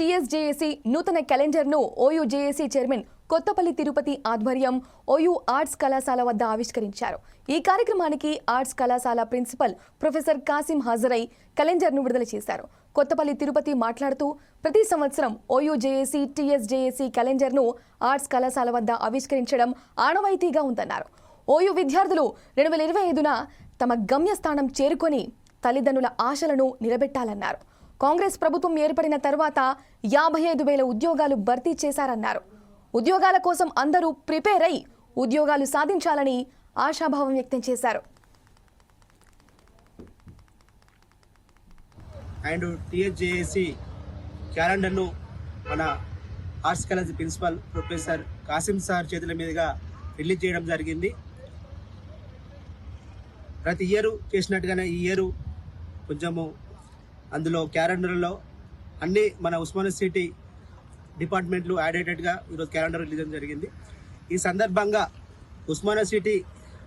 టీఎస్జేఏసీ నూతన క్యాలెండర్ను OU JAC chairman Kothapalli Tirupati ఆధ్వర్యం OU arts కళాశాల వద్ద ఆవిష్కరించారు. ఈ కార్యక్రమానికి ఆర్ట్స్ కళాశాల ప్రిన్సిపల్ ప్రొఫెసర్ కాసిం హాజరై క్యాలెండర్ను విడుదల చేశారు. కొత్తపల్లి తిరుపతి మాట్లాడుతూ ప్రతి సంవత్సరం ఓయూ జేఏసీ టీఎస్జేఏసీ క్యాలెండర్ను ఆర్ట్స్ కళాశాల వద్ద ఆవిష్కరించడం ఆనవాయితీగా ఉందన్నారు. ఓయూ విద్యార్థులు రెండు వేల ఇరవై ఐదున తమ గమ్యస్థానం చేరుకొని తల్లిదండ్రుల ఆశలను నిలబెట్టాలన్నారు. కాంగ్రెస్ ప్రభుత్వం ఏర్పడిన తర్వాత యాభై ఐదు వేల ఉద్యోగాలు భర్తీ చేశారన్నారు. ఉద్యోగాల కోసం అందరూ ప్రిపేర్ అయి ఉద్యోగాలు సాధించాలని ఆశాభావం వ్యక్తం చేశారు. అండ్ టిహెచ్జేఏసి క్యాలెండర్ను మన arts college principal professor Kasim sir చేతుల మీదుగా రిలీజ్ చేయడం జరిగింది. ప్రతి ఇయర్ చేసినట్టుగానే ఈ ఇయరు కొంచెము అందులో క్యాలెండర్లో అన్ని మన ఉస్మానియా సిటీ డిపార్ట్మెంట్లు యాడ్ అయ్యేటట్టుగా ఈరోజు క్యాలెండర్ రిలీజ్ జరిగింది. ఈ సందర్భంగా ఉస్మానియా సిటీ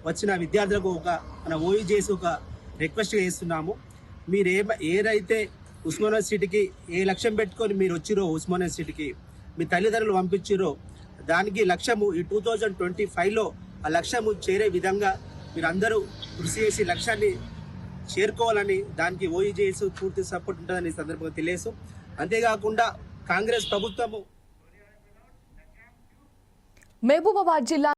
వచ్చిన విద్యార్థులకు ఒక మన ఓయూ చేసి ఒక రిక్వెస్ట్ చేస్తున్నాము. మీరు ఏ ఏదైతే ఉస్మానియా సిటీకి ఏ లక్ష్యం పెట్టుకొని మీరు వచ్చిరో ఉస్మానియా సిటీకి మీ తల్లిదండ్రులు పంపించిరో దానికి లక్ష్యము ఈ టూ థౌజండ్ ట్వంటీ ఫైవ్లో ఆ లక్ష్యము చేరే విధంగా మీరందరూ కృషి చేసి లక్ష్యాన్ని చేరుకోవాలని దానికి ఓఈజేఎస్ పూర్తి సపోర్ట్ ఉంటుందని సందర్భంగా తెలియసు అంతేకాకుండా కాంగ్రెస్ ప్రభుత్వము మహబూబాబాద్ జిల్లా